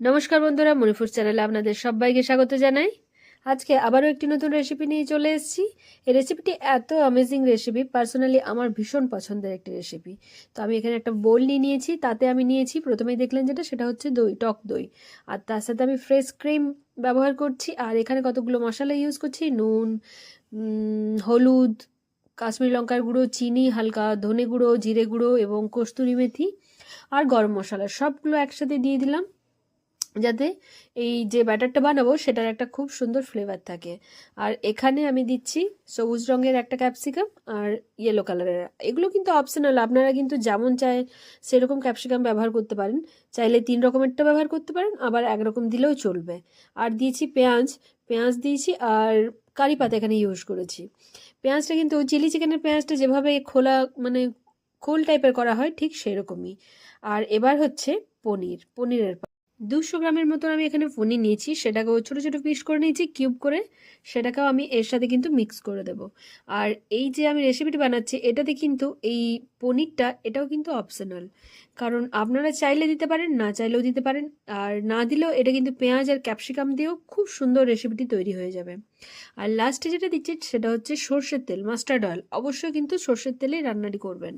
নমস্কার বন্ধুরা মণিপুর চ্যানেলে আপনাদের সবাইকে স্বাগত জানাই। আজকে আবারও একটি নতুন রেসিপি নিয়ে চলে এসেছি। এই রেসিপিটি এত অ্যামেজিং রেসিপি পার্সোনালি আমার ভীষণ পছন্দের একটি রেসিপি তো আমি এখানে একটা বোল নিয়ে নিয়েছি, তাতে আমি নিয়েছি, প্রথমেই দেখলেন যেটা, সেটা হচ্ছে দই, টক দই। আর তার সাথে আমি ফ্রেশ ক্রিম ব্যবহার করছি, আর এখানে কতগুলো মশলা ইউজ করছি, নুন হলুদ, কাশ্মীরি লঙ্কার গুঁড়ো, চিনি, হালকা ধনে গুঁড়ো, জিরে গুঁড়ো এবং কস্তুরি মেথি, আর গরম মশলা, সবগুলো একসাথে দিয়ে দিলাম। যাতে এই যে ব্যাটারটা বানাবো, সেটার একটা খুব সুন্দর ফ্লেভার থাকে। আর এখানে আমি দিচ্ছি সবুজ রঙের একটা ক্যাপসিকাম আর ইয়েলো কালারের এগুলো কিন্তু অপশনাল আপনারা কিন্তু যেমন চায় সেরকম ক্যাপসিকাম ব্যবহার করতে পারেন। চাইলে তিন রকমেরটা ব্যবহার করতে পারেন, আবার একরকম দিলেও চলবে। আর দিয়েছি পেঁয়াজ পেঁয়াজ দিয়েছি আর কারি পাতা এখানে ইউজ করেছি। পেঁয়াজটা কিন্তু চিলি চিকেনের পেঁয়াজটা যেভাবে খোলা মানে খোল টাইপের করা হয়, ঠিক সেরকমই। আর এবার হচ্ছে পনির, পনিরের দুশো গ্রামের মতন আমি এখানে পনির নিয়েছি, সেটাকেও ছোটো ছোটো পিস করে নিয়েছি কিউব করে সেটাকেও আমি এর সাথে কিন্তু মিক্স করে দেব। আর এই যে আমি রেসিপিটি বানাচ্ছি, এটাতে কিন্তু এই পনিরটা, এটাও কিন্তু অপশনাল কারণ আপনারা চাইলে দিতে পারেন, না চাইলেও দিতে পারেন, আর না দিলেও এটা কিন্তু পেঁয়াজ আর ক্যাপসিকাম দিয়েও খুব সুন্দর রেসিপিটি তৈরি হয়ে যাবে। আর লাস্টে যেটা দিচ্ছি, সেটা হচ্ছে সর্ষের তেল মাস্টার্ড অয়েল অবশ্যই কিন্তু সর্ষের তেলেই রান্নাটি করবেন।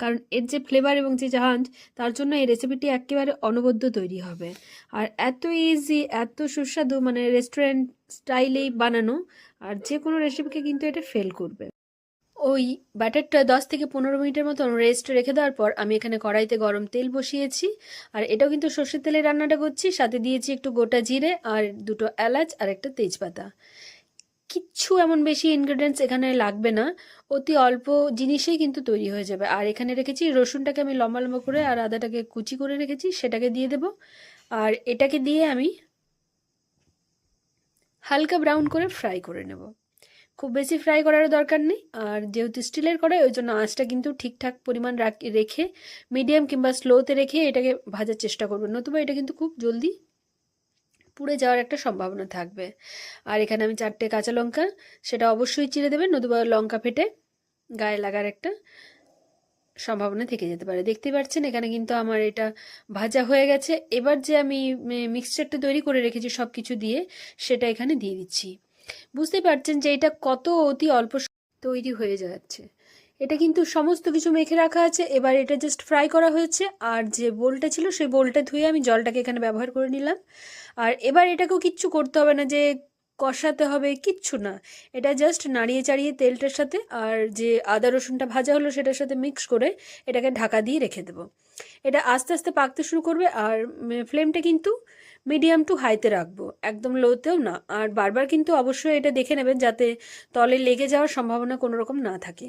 কারণ এর যে ফ্লেভার এবং যে জাহাজ, তার জন্য এই রেসিপিটি একেবারে অনবদ্য তৈরি হবে। আর এত ইজি এত সুস্বাদু মানে রেস্টুরেন্ট স্টাইলেই বানানো, আর যে কোনো রেসিপিকে কিন্তু এটা ফেল করবে। ওই ব্যাটারটা দশ থেকে পনেরো মিনিটের মতন রেস্ট রেখে দেওয়ার পর আমি এখানে কড়াইতে গরম তেল বসিয়েছি। আর এটাও কিন্তু সর্ষের তেলে রান্নাটা করছি, সাথে দিয়েছি একটু গোটা জিরে আর দুটো এলাচ আর একটা তেজপাতা। কিচ্ছু এমন বেশি ইনগ্রেডিয়েন্টস এখানে লাগবে না। অতি অল্প জিনিসেই কিন্তু তৈরি হয়ে যাবে। আর এখানে রেখেছি রসুনটাকে আমি লম্বা লম্বা করে আর আদাটাকে কুচি করে রেখেছি, সেটাকে দিয়ে দেব। আর এটাকে দিয়ে আমি হালকা ব্রাউন করে ফ্রাই করে নেব। খুব বেশি ফ্রাই করার দরকার নেই। আর যেহেতু স্টিলের কড়াই, ওই জন্য আঁচটা কিন্তু ঠিকঠাক পরিমাণ রেখে মিডিয়াম কিংবা স্লোতে রেখে এটাকে ভাজার চেষ্টা করবেন নতুবা এটা কিন্তু খুব জলদি পুড়ে যাওয়ার একটা সম্ভাবনা থাকবে। আর এখানে আমি চারটে কাঁচা লঙ্কা, সেটা অবশ্যই চিড়ে দেবেন, নতুবা লঙ্কা ফেটে গায়ে লাগার একটা সম্ভাবনা থেকে যেতে পারে। দেখতেই পাচ্ছেন, এখানে কিন্তু আমার এটা ভাজা হয়ে গেছে। এবার যে আমি মিক্সচারটা তৈরি করে রেখেছি সব কিছু দিয়ে, সেটা এখানে দিয়ে দিচ্ছি। বুঝতেই পারছেন যে এটা কত অতি অল্প তৈরি হয়ে যাচ্ছে। এটা কিন্তু সমস্ত কিছু মেখে রাখা আছে। এবার এটা জাস্ট ফ্রাই করা হয়েছে। আর যে বোলটা ছিল, সেই বোলটা ধুয়ে আমি জলটাকে এখানে ব্যবহার করে নিলাম। আর এবার এটাকেও কিচ্ছু করতে হবে না যে কষাতে হবে কিচ্ছু না। এটা জাস্ট নাড়িয়ে চাড়িয়ে তেলটার সাথে আর যে আদা রসুনটা ভাজা হলো, সেটার সাথে মিক্স করে এটাকে ঢাকা দিয়ে রেখে দেবো। এটা আস্তে আস্তে পাকতে শুরু করবে আর ফ্লেমটা কিন্তু মিডিয়াম টু হাইতে রাখব। একদম লোতেও না। আর বারবার কিন্তু অবশ্যই এটা দেখে নেবেন যাতে তলে লেগে যাওয়ার সম্ভাবনা কোনো রকম না থাকে।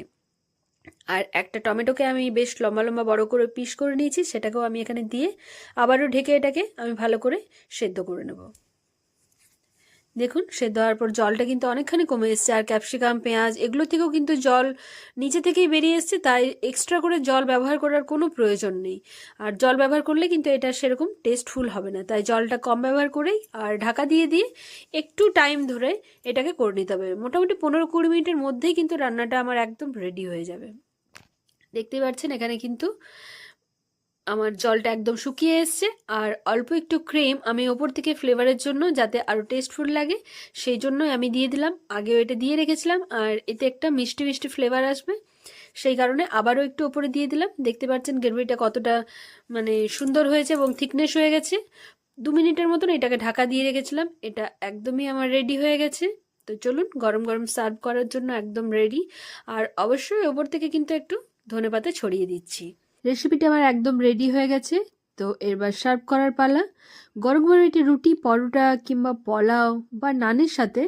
আর একটা টমেটোকে আমি বেশ লম্বা লম্বা বড় করে পিস করে নিয়েছি, সেটাকেও আমি এখানে দিয়ে আবারও ঢেকে এটাকে আমি ভালো করে সেদ্ধ করে নেব। দেখুন, সেদ্ধ হওয়ার পর জলটা কিন্তু অনেকখানি কমে এসছে, আর ক্যাপসিকাম, পেঁয়াজ, এগুলো থেকেও কিন্তু জল নিচে থেকেই বেরিয়ে এসছে, তাই এক্সট্রা করে জল ব্যবহার করার কোনো প্রয়োজন নেই। আর জল ব্যবহার করলে কিন্তু এটা সেরকম টেস্টফুল হবে না, তাই জলটা কম ব্যবহার করেই আর ঢাকা দিয়ে দিয়ে একটু টাইম ধরে এটাকে করে নিতে হবে। মোটামুটি পনেরো কুড়ি মিনিটের মধ্যেই কিন্তু রান্নাটা আমার একদম রেডি হয়ে যাবে। দেখতেই পাচ্ছেন, এখানে কিন্তু আমার জলটা একদম শুকিয়ে এসছে। আর অল্প একটু ক্রিম আমি ওপর থেকে ফ্লেভারের জন্য যাতে আরও টেস্টফুল লাগে, সেই জন্যই আমি দিয়ে দিলাম। আগেও এটা দিয়ে রেখেছিলাম, আর এতে একটা মিষ্টি মিষ্টি ফ্লেভার আসবে। সেই কারণে আবারও একটু ওপরে দিয়ে দিলাম। দেখতে পাচ্ছেন গ্রেভিটা কতটা মানে সুন্দর হয়েছে এবং থিকনেস হয়ে গেছে। দু মিনিটের মতন এটাকে ঢাকা দিয়ে রেখেছিলাম। এটা একদমই আমার রেডি হয়ে গেছে। তো চলুন গরম গরম সার্ভ করার জন্য একদম রেডি আর অবশ্যই ওপর থেকে কিন্তু একটু ধনে পাতা ছড়িয়ে দিচ্ছি। রেসিপিটা আমার একদম রেডি হয়ে গেছে। তো এবার সার্ভ করার পালা। গরম গরম একটি রুটি, পরোটা কিংবা পোলাও বা নানের সাথে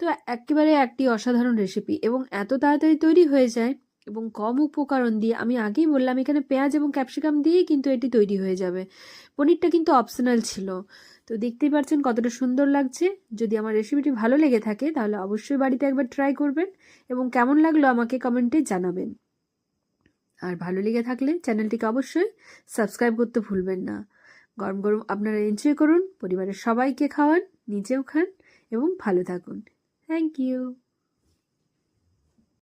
তো একেবারে একটি অসাধারণ রেসিপি এবং এত তাড়াতাড়ি তৈরি হয়ে যায় এবং কম উপকরণ দিয়ে আমি আগেই বললাম এখানে পেঁয়াজ এবং ক্যাপসিকাম দিয়েই কিন্তু এটি তৈরি হয়ে যাবে। পনিরটা কিন্তু অপশনাল ছিল। তো দেখতেই পাচ্ছেন কতটা সুন্দর লাগছে। যদি আমার রেসিপিটি ভালো লেগে থাকে তাহলে অবশ্যই বাড়িতে একবার ট্রাই করবেন এবং কেমন লাগল আমাকে কমেন্টে জানাবেন। আর ভালো লেগে থাকলে চ্যানেলটিকে অবশ্যই সাবস্ক্রাইব করতে ভুলবেন না। গরম গরম আপনারা এনজয় করুন, পরিবারের সবাইকে খাওয়ান, নিজেও খান এবং ভালো থাকুন। Thank you